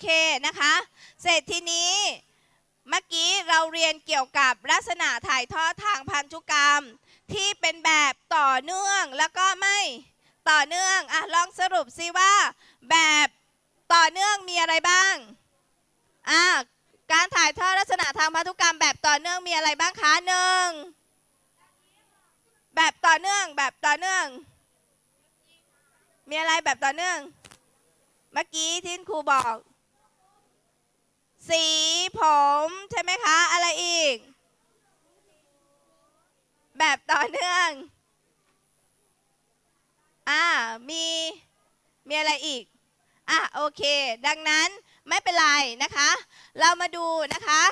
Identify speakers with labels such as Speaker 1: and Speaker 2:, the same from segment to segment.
Speaker 1: เคนะคะ เสร็จทีนี้เมื่อกี้เราเรียนเกี่ยวกับลักษณะถ่ายทอดทางพันธุกรรม ที่เป็นแบบต่อเนื่องแล้วก็ไม่ต่อเนื่องอะลองสรุปซิว่า แบบต่อเนื่องมีอะไรบ้างอะการถ่ายทอดลักษณะทางพันธุกรรม แบบต่อเนื่องมีอะไรบ้างคะหนึ่งแบบต่อเนื่องแบบต่อเนื่อง มีอะไรแบบต่อเนื่อง เมื่อกี้ที่ครูบอก สีผมใช่ไหมคะ อะไรอีก แบบต่อเนื่อง อ่า มี มีอะไรอีก อะ โอเค ดังนั้นไม่เป็นไรนะคะ เรามาดูนะคะ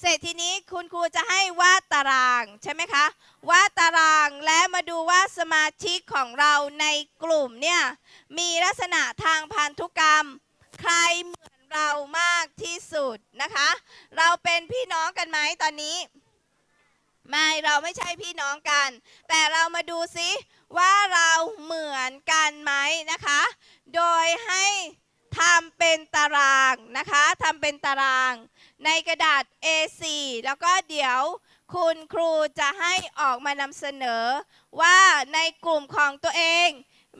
Speaker 1: เสร็จทีนี้คุณครูจะให้วาดตารางใช่ไหมคะ วาดตารางและมาดูว่าสมาชิกของเราในกลุ่มเนี่ย มีลักษณะทางพันธุกรรม ใครเหมือน เรามากที่สุดนะคะ เราเป็นพี่น้องกันไหมตอนนี้ ไม่เราไม่ใช่พี่น้องกัน แต่เรามาดูซิว่าเราเหมือนกันไหมนะคะ โดยให้ทำเป็นตารางนะคะทำเป็นตาราง ในกระดาษ A4 แล้วก็เดี๋ยวคุณครูจะให้ออกมานำเสนอว่าในกลุ่มของตัวเอง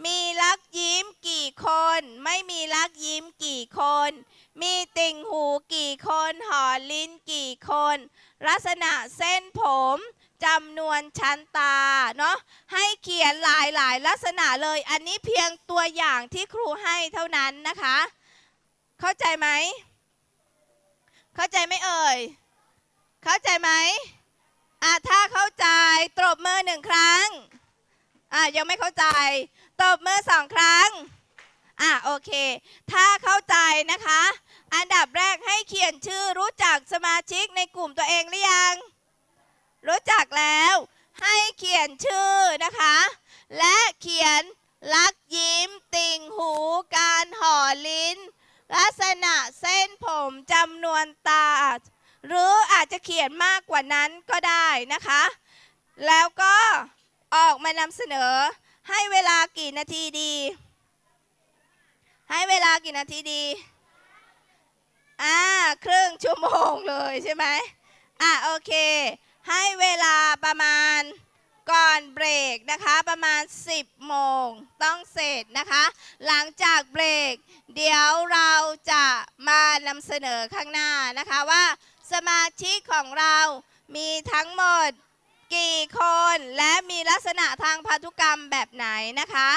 Speaker 1: มีลักยิ้มกี่คน ไม่มีลักยิ้มกี่คน มีติ่งหูกี่คนหอลิ้นกี่คน ลักษณะเส้นผมจำนวนชั้นตาเนาะให้เขียนหลายหลายๆลักษณะเลย อันนี้เพียงตัวอย่างที่ครูให้เท่านั้นนะคะ เข้าใจไหม เข้าใจไหมเอ่ย เข้าใจไหมอะถ้าเข้าใจตบมือหนึ่งครั้งอะยังไม่เข้าใจ ตบมือสองครั้ง อะโอเค ถ้าเข้าใจนะคะ อันดับแรกให้เขียนชื่อรู้จักสมาชิกในกลุ่มตัวเองหรือยัง รู้จักแล้ว ให้เขียนชื่อนะคะ และเขียนลักยิ้ม ติ่งหู การห่อลิ้น ลักษณะเส้นผมจำนวนตา หรืออาจจะเขียนมากกว่านั้นก็ได้นะคะ แล้วก็ออกมานำเสนอ ให้เวลากี่นาทีดี ให้เวลากี่นาทีดี อ่า ครึ่งชั่วโมงเลยใช่ไหมอะโอเค ให้เวลาประมาณก่อนเบรกนะคะประมาณ 10 โมงต้องเสร็จนะคะ หลังจากเบรก เดี๋ยวเราจะมานำเสนอข้างหน้านะคะว่า สมาชิกของเรามีทั้งหมด กี่คนและมีลักษณะทางพันธุกรรมแบบไหนนะคะ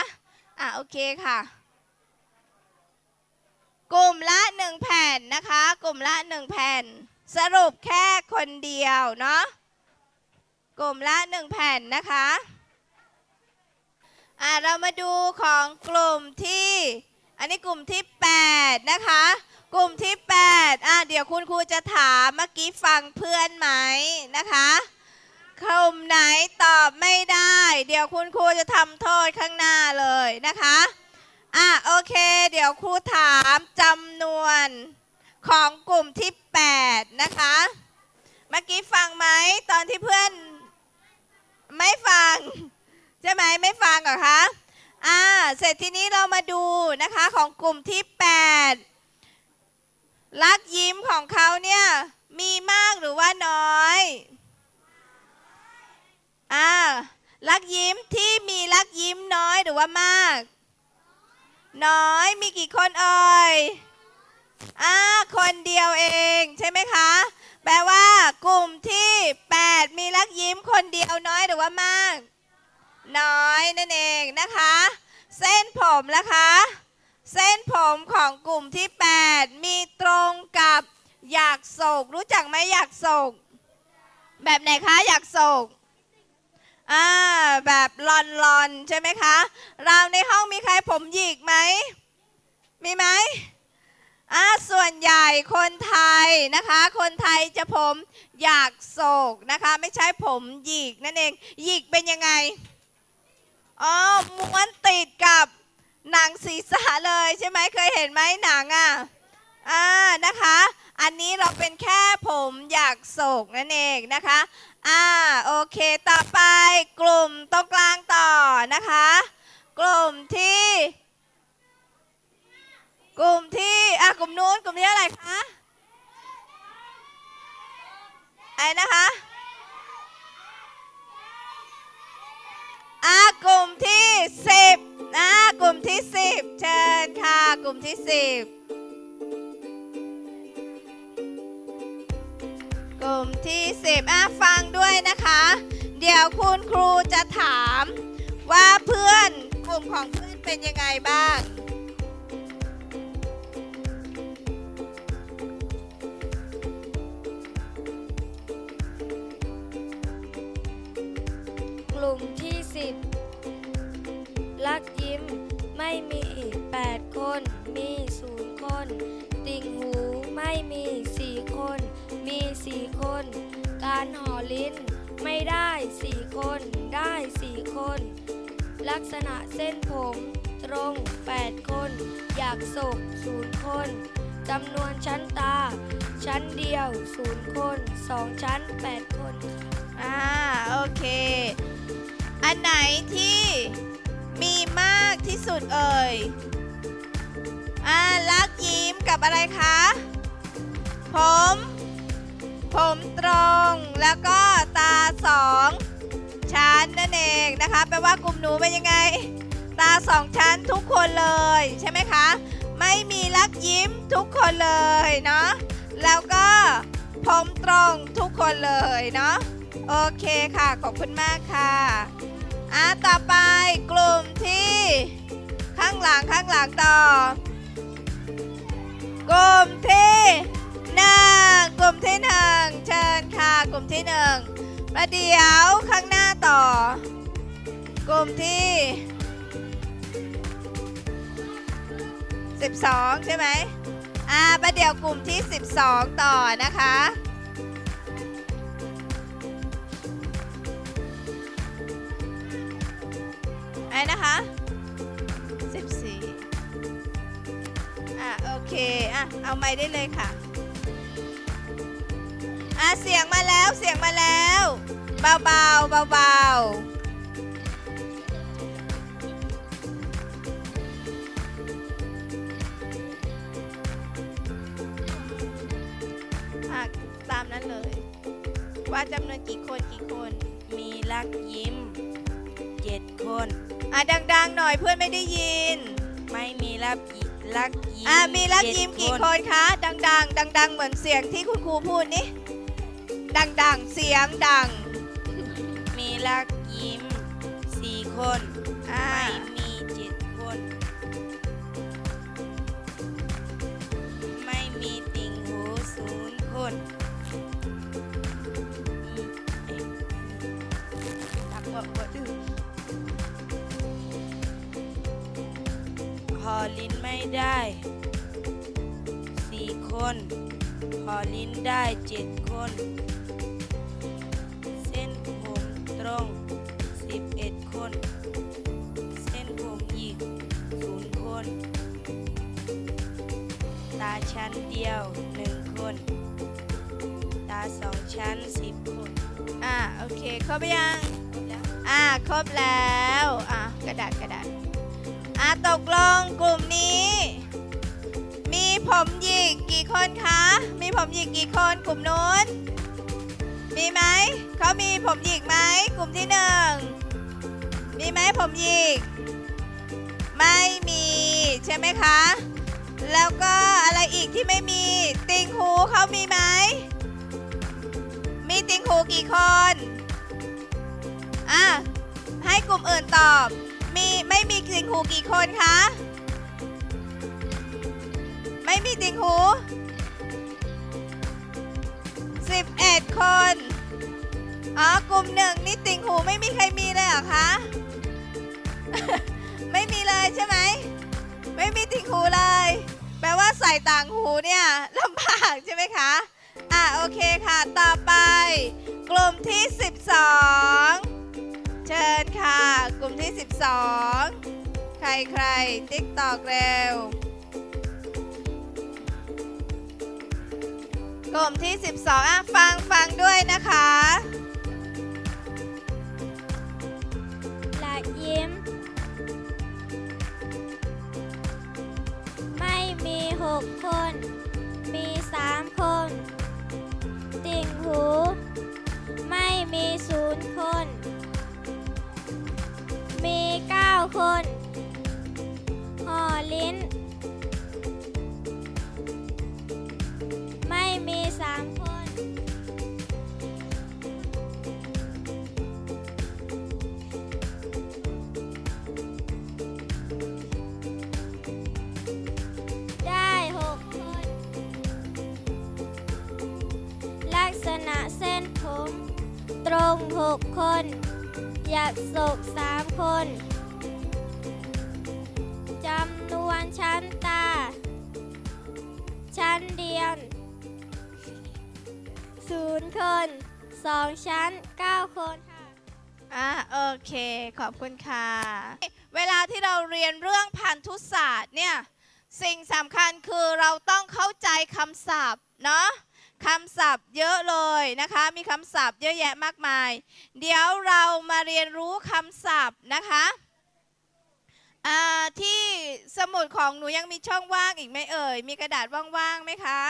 Speaker 1: อะโอเคค่ะ กลุ่มละหนึ่งแผ่นนะคะ กลุ่มละหนึ่งแผ่น สรุปแค่คนเดียวเนาะ กลุ่มละหนึ่งแผ่นนะคะ อะเรามาดูของกลุ่มที่ อันนี้กลุ่มที่ 8 นะคะ กลุ่มที่ 8 อะเดี๋ยวคุณครูจะถามเมื่อกี้ฟังเพื่อนไหมนะคะ กลุ่มไหนตอบไม่ได้ เดี๋ยวคุณครูจะทำโทษข้างหน้าเลยนะคะ อะโอเค เดี๋ยวครูถามจำนวนของกลุ่มที่ 8 นะคะ เมื่อกี้ฟังไหมตอนที่เพื่อนไม่ฟัง ใช่ไหมไม่ฟังเหรอคะ อ่า เสร็จทีนี้เรามาดูนะคะของกลุ่มที่ 8 ลักยิ้มของเขาเนี่ยมีมากหรือว่าน้อย อ่าลักยิ้มที่มีลักยิ้มน้อยหรือว่ามาก น้อยมีกี่คนเอ่ยอ่าคนเดียวเองใช่ไหมคะ แปลว่ากลุ่มที่ 8 มีลักยิ้มคนเดียวน้อยหรือว่ามาก น้อยนั่นเองนะคะ เส้นผมละคะ เส้นผมของกลุ่มที่ 8 มีตรงกับอยากโศกรู้จักไหมอยากโศกแบบไหนคะอยากโศก อ่าแบบลอนลอนๆใช่ไหมคะเราในห้องมีใครผมหยิกไหมมีไหมอ่าส่วนใหญ่คนไทยนะคะ คนไทยจะผมอยากโศกนะคะ ไม่ใช่ผมหยิกนั่นเองหยิกเป็นยังไงอ๋อม้วนติดกับหนังศีรษะเลยใช่ไหมเคยเห็นไหมหนังอะอ่านะคะ อันนี้เราเป็นแค่ผมอยากโศกนั่นเองนะคะ อ่าโอเคต่อไปกลุ่มตรงกลางต่อนะคะ กลุ่มที่ กลุ่มที่อะกลุ่มนู้นกลุ่มที่อะไรคะไอ้นะคะอะกลุ่มที่สิบนะกลุ่มที่สิบเชิญค่ะกลุ่มที่สิบ ลุ่มที่สิบอะฟังด้วยนะคะ เดี๋ยวคุณครูจะถามว่าเพื่อนกลุ่มของเพื่อนเป็นยังไงบ้าง
Speaker 2: กลุ่มที่10ลักยิ้มไม่มีอีก8คน มีศูนย์คน ติ่งหูไม่มี มี4คน การห่อลิ้น ไม่ได้4คน ได้4คน ลักษณะเส้นผม ตรง 8 คน อยากศกศูนย์คนจำนวนชั้นตา ชั้นเดียว0คน2ชั้น 8 คน
Speaker 1: อ่า โอเค อันไหนที่มีมากที่สุดเอ่ย อ่า ลักยิ้มกับอะไรคะ ผม ผมตรงแล้วก็ตาสองชั้นนั่นเองนะคะแปลว่ากลุ่มหนูเป็นยังไง ตาสองชั้นทุกคนเลยใช่ไหมคะ ไม่มีลักยิ้มทุกคนเลยเนาะแล้วก็ผมตรงทุกคนเลยเนาะโอเคค่ะ ขอบคุณมากค่ะอะต่อไปกลุ่มที่ ข้างหลังข้างหลังต่อกลุ่มที่ ลุ่มที่หนึ่งเชิญค่ะ กลุ่มที่หนึ่งประเดี๋ยวข้างหน้าต่อ กลุ่มที่ 12 ใช่ไหมอ่าประเดี๋ยวกลุ่มที่ 12 ต่อนะคะไอ้นะคะ 14 อะโอเค อะ เอาไม้ได้เลยค่ะ อะเสียงมาแล้วเสียงมาแล้ว เบาๆเบาๆอะตามนั้นเลย ว่าจำนวนกี่คนกี่คน
Speaker 3: มีลักยิ้มเจ็ดคน
Speaker 1: อะดัง ๆ หน่อยเพื่อนไม่ได้ยิน
Speaker 3: ไม่มีลักยิลักยิ้ม
Speaker 1: อะมีลักยิ้มกี่คนคะ ดัง ๆ ดัง ๆ เหมือนเสียงที่คุณครูพูดนี่ ดัง ๆ เสียงดัง
Speaker 3: มีลักยิ้มสี่คน
Speaker 1: อ่า
Speaker 3: ไม่มีเจ็ดคน ไม่มีติ่งหูศูนย์คนมีเอ๊ะ
Speaker 1: ดังบอกว่าดื้อ
Speaker 3: หอลิ้นไม่ได้สี่คนหอลิ้นได้เจ็ดคน ตาชั้นเดียวหนึ่งคน ตาสองชั้นสิบคน
Speaker 1: อะโอเคครบยังอะครบแล้วอะกระดาษกระดาษอะตกลงกลุ่มนี้ มีผมหยิกกี่คนคะ มีผมหยิกกี่คนกลุ่มนู้น มีไหมเขามีผมหยิกไหมกลุ่มที่หนึ่งมีไหมผมหยิกไม่มีใช่ไหมคะ แล้วก็ อีกที่ไม่มี ติงหูเขามีไหม มีติงหูกี่คน อะ ให้กลุ่มอื่นตอบ มีไม่มีติงหูกี่คนคะ ไม่มีติงหู 11 คน อ๋อ กลุ่มหนึ่งนี่ติงหูไม่มีใครมีเลยเหรอคะ ไม่มีเลยใช่ไหม ไม่มีติงหูเลย แปลว่าใส่ต่างหูเนี่ยลำบากใช่ไหมคะ อะโอเคค่ะ ต่อไป กลุ่มที่ 12 เชิญค่ะ กลุ่มที่ 12 ใครใครติ๊กตอกเร็ว กลุ่มที่ 12อะฟังฟังด้วยนะคะ
Speaker 4: คน มีสามคน ติ่งหู ไม่มีศูนย์คน มีเก้าคน ห่อลิ้น หกคนหยักศกสามคนจำนวนชั้นตา ชั้นเดียวศูนย์คนสองชั้นเก้าคนค่ะ
Speaker 1: อ่าโอเค ขอบคุณค่ะ เวลาที่เราเรียนเรื่องพันธุศาสตร์เนี่ย สิ่งสำคัญคือเราต้องเข้าใจคำศัพท์เนาะ คำศัพท์เยอะเลยนะคะ มีคำศัพท์เยอะแยะมากมาย เดี๋ยวเรามาเรียนรู้คำศัพท์นะคะที่สมุดของหนูยังมีช่องว่างอีกไหมเอ่ย มีกระดาษว่างๆไหมคะ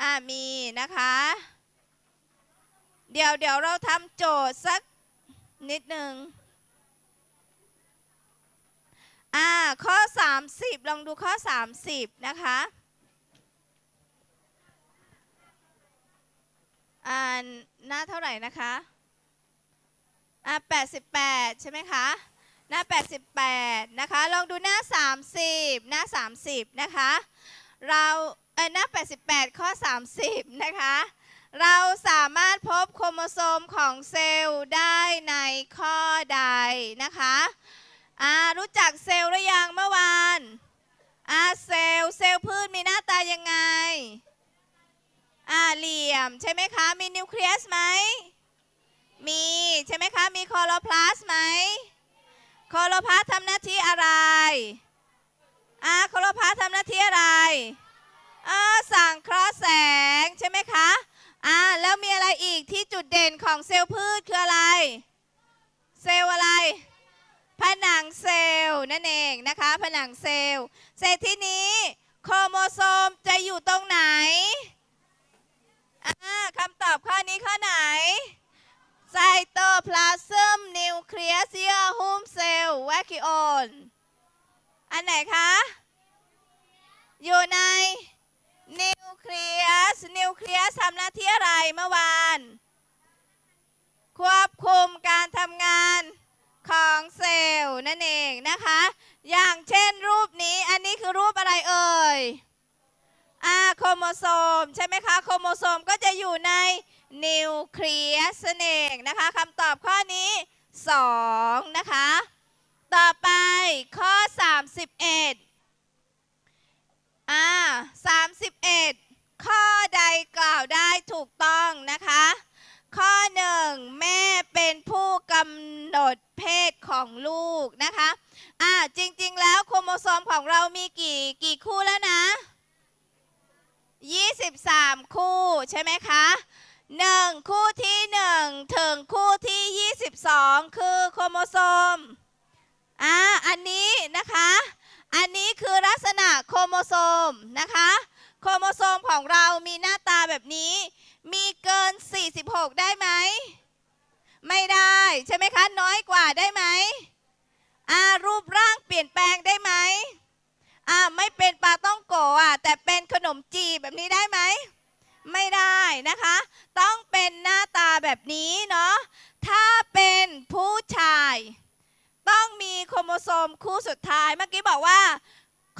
Speaker 1: อ่ามีนะคะ เดี๋ยวเดี๋ยวเราทำโจทย์สักนิดหนึ่งอ่าข้อ 30 ลองดูข้อ 30 นะคะ อ่าหน้าเท่าไหร่นะคะอ่า88 ใช่ไหมคะ หน้า 88 นะคะ ลองดูหน้า 30 หน้า 30 นะคะ เราเออหน้า 88 ข้อ 30 นะคะ เราสามารถพบโครโมโซมของเซลล์ได้ในข้อใดนะคะอ่ารู้จักเซลล์หรือยังเมื่อวานอ่าเซลล์เซลล์พืชมีหน้าตายังไง อ่าเหลี่ยมใช่ไหมคะ มีนิวเคลียสไหม มีใช่ไหมคะ มีโคโลพลาสไหมโคโลพลาสทำหน้าที่อะไรอ่าโคโลพลาสทำหน้าที่อะไรอ่าสั่งเคราะห์แสงใช่ไหมคะอ่าแล้วมีอะไรอีกที่จุดเด่นของเซลล์พืชคืออะไร เซลล์อะไรผนังเซลล์นั่นเองนะคะผนังเซลล์เสร็จที่นี้โครโมโซมจะอยู่ตรงไหน อ่าคำตอบข้อนี้ข้อไหนไซโตพลาซึมนิวเคลียสเยื่อหุ้มเซลล์แวคิโอนอันไหนคะ อยู่ในนิวเคลียสนิวเคลียสทำหน้าที่อะไรเมื่อวาน ควบคุมการทำงานของเซลล์นั่นเองนะคะ อย่างเช่นรูปนี้อันนี้คือรูปอะไรเอ่ย โครโมโซม ใช่ไหมคะ โครโมโซมก็จะอยู่ในนิวเคลียสนั่นเองนะคะคำตอบข้อนี้2นะคะ ต่อไปข้อ 31อ่า31 ข้อใดกล่าวได้ถูกต้องนะคะ ข้อหนึ่งแม่เป็นผู้กำหนดเพศของลูกนะคะอ่าจริงๆแล้วโครโมโซมของเรามีกี่กี่คู่แล้วนะ 23 คู่ใช่ไหมคะหนึ่งคู่ที่ 1 ถึงคู่ที่ 22 คือโครโมโซมอ่าอันนี้นะคะ อันนี้คือลักษณะโครโมโซมนะคะ โครโมโซมของเรามีหน้าตาแบบนี้ มีเกิน 46 ได้ไหม ไม่ได้ใช่ไหมคะ น้อยกว่าได้ไหมอ่ารูปร่างเปลี่ยนแปลงได้ไหม อ่าไม่เป็นปลาต้องโกะอะแต่เป็นขนมจีบแบบนี้ได้ไหม ไม่ได้นะคะ ต้องเป็นหน้าตาแบบนี้เนาะถ้าเป็นผู้ชาย ต้องมีโครโมโซมคู่สุดท้ายเมื่อกี้บอกว่า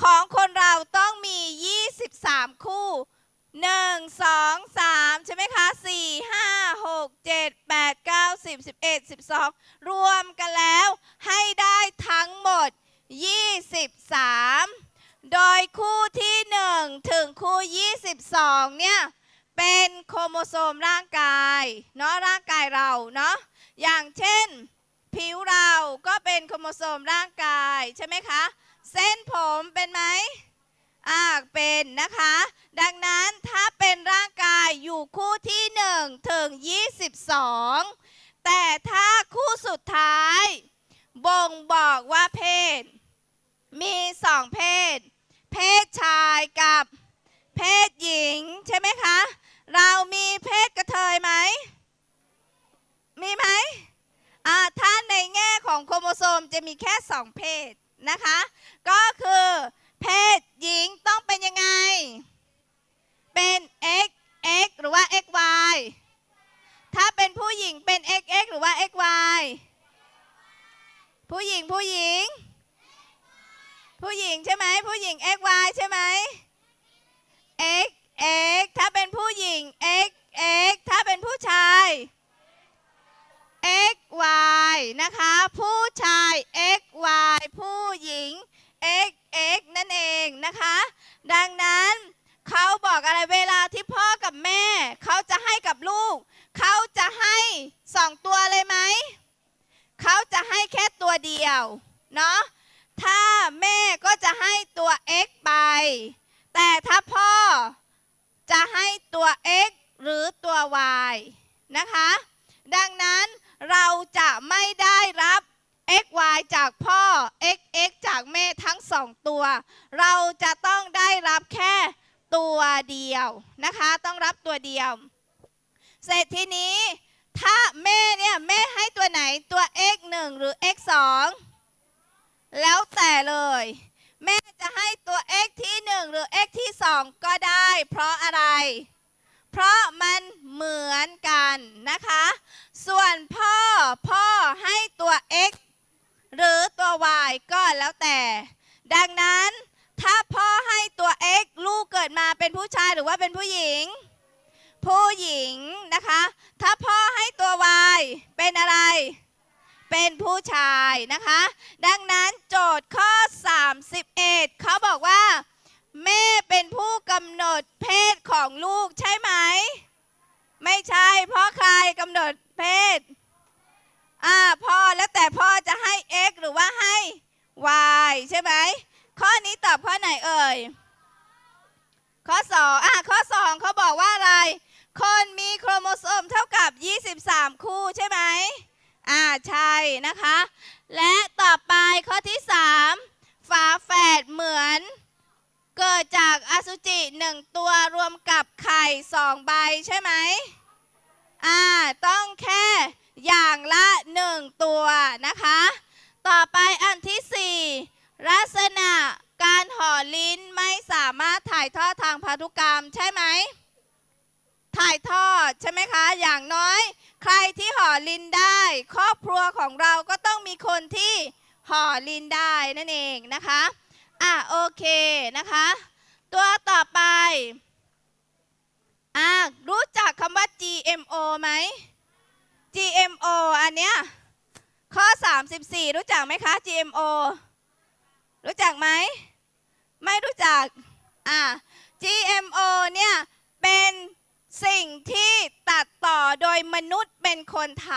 Speaker 1: ของคนเราต้องมี 23 คู่ 1 2 3 ใช่ไหมคะ 4 5 6 7 8 9 10 11 12 รวมกันแล้วให้ได้ทั้งหมด 23 โดยคู่ที่ 1 ถึงคู่ 22 เนี่ย เป็นโครโมโซมร่างกายเนาะร่างกายเราเนาะอย่างเช่น ผิวเราก็เป็นโครโมโซมร่างกายใช่ไหมคะ เส้นผมเป็นไหมอ่าเป็นนะคะ ดังนั้นถ้าเป็นร่างกายอยู่คู่ที่ 1 ถึง 22 แต่ถ้าคู่สุดท้าย บ่งบอกว่าเพศ มีสองเพศ เพศชายกับเพศหญิงใช่ไหมคะ เรามีเพศกระเทยไหม มีไหมอ่าถ้าในแง่ของโครโมโซมจะมีแค่สองเพศนะคะ ก็คือเพศหญิงต้องเป็นยังไง เป็น x x หรือว่า x y ถ้าเป็นผู้หญิงเป็น x x หรือว่า x y ผู้หญิงผู้หญิง ผู้หญิงใช่ไหมผู้หญิง x y ใช่ไหม x x ถ้าเป็นผู้หญิง x x ถ้าเป็นผู้ชาย x y นะคะ ผู้ชาย x y ผู้หญิง x x นั่นเองนะคะ ดังนั้นเขาบอกอะไรเวลาที่พ่อกับแม่ เขาจะให้กับลูก เขาจะให้สองตัวเลยไหม เขาจะให้แค่ตัวเดียว เนาะ ถ้าแม่ก็จะให้ตัว x ไป แต่ถ้าพ่อจะให้ตัว x หรือตัว y นะคะ ดังนั้นเราจะไม่ได้รับ x y จากพ่อ x x จากแม่ทั้งสองตัว เราจะต้องได้รับแค่ตัวเดียวนะคะ ต้องรับตัวเดียว เสร็จทีนี้ถ้าแม่เนี่ยแม่ให้ตัวไหนตัว x 1หรือ x 2 แล้วแต่เลย แม่จะให้ตัว x ที่ 1 หรือ x ที่ 2 ก็ได้ เพราะอะไร เพราะมันเหมือนกันนะคะ ส่วนพ่อพ่อให้ตัว x หรือตัว y ก็แล้วแต่ ดังนั้นถ้าพ่อให้ตัว x ลูกเกิดมาเป็นผู้ชายหรือว่าเป็นผู้หญิง ผู้หญิงนะคะ ถ้าพ่อให้ตัว y เป็นอะไร เป็นผู้ชายนะคะ ดังนั้นโจทย์ข้อ 31 เขาบอกว่า แม่เป็นผู้กำหนดเพศของลูกใช่ไหม ไม่ใช่ เพราะใครกำหนดเพศอ่าพ่อแล้วแต่พ่อจะให้ x หรือว่าให้ y ใช่ไหม ข้อนี้ตอบข้อไหนเอ่ย ข้อ 2 อะข้อ 2 เขาบอกว่าอะไร คนมีโครโมโซมเท่ากับ 23 คู่ใช่ไหม อ่าใช่นะคะ และต่อไปข้อที่3ฝาแฝดเหมือน เกิดจากอสุจิหนึ่งตัวรวมกับไข่สองใบใช่ไหมอ่าต้องแค่อย่างละหนึ่งตัวนะคะ ต่อไปอันที่สี่ลักษณะการห่อลิ้นไม่สามารถถ่ายทอดทางพันธุกรรมใช่ไหม ถ่ายทอดใช่ไหมคะ อย่างน้อย ใครที่ห่อลินได้ ครอบครัวของเราก็ต้องมีคนที่ห่อลินได้นั่นเองนะคะอะโอเคนะคะ ตัวต่อไปอะรู้จักคำว่า GMO ไหม GMO อันเนี้ยข้อ 34 รู้จักไหมคะ GMO รู้จักไหม ไม่รู้จักอะ GMO เนี่ยเป็น สิ่งที่ตัดต่อโดยมนุษย์เป็นคนท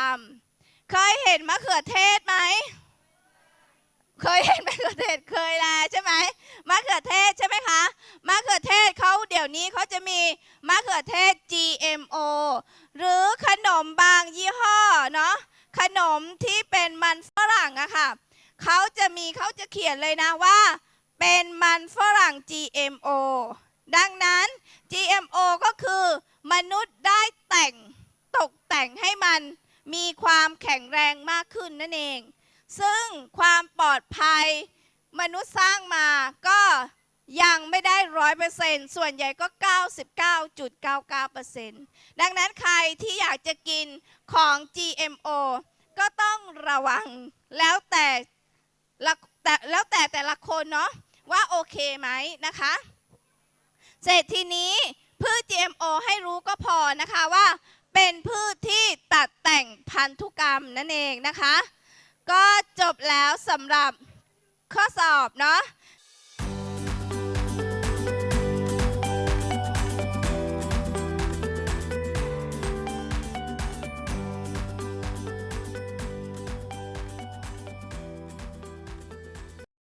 Speaker 1: ำเคยเห็นมะเขือเทศไหม เคยเห็นมะเขือเทศเคยแล้วใช่ไหมมะเขือเทศใช่ไหมคะมะเขือเทศเขาเดี๋ยวนี้เขาจะมีมะเขือเทศ GMO หรือขนมบางยี่ห้อเนาะขนมที่เป็นมันฝรั่งอะค่ะเขาจะมีเขาจะเขียนเลยนะว่า เป็นมันฝรั่ง GMO ดังนั้น GMO ก็คือ มนุษย์ได้แต่งตกแต่งให้มันมีความแข็งแรงมากขึ้นนั่นเอง ซึ่งความปลอดภัยมนุษย์สร้างมาก็ยังไม่ได้ร้อยเปอร์เซ็นต์ส่วนใหญ่ก็ 99.99%ดังนั้นใครที่อยากจะกินของ GMO ก็ต้องระวังแล้วแต่แต่แล้วแต่แต่ละคนเนาะว่าโอเคไหมนะคะ เสร็จทีนี้ พืช GMO ให้รู้ก็พอนะคะว่า เป็นพืชที่ตัดแต่งพันธุกรรมนั่นเองนะคะ ก็จบแล้วสำหรับข้อสอบเนาะ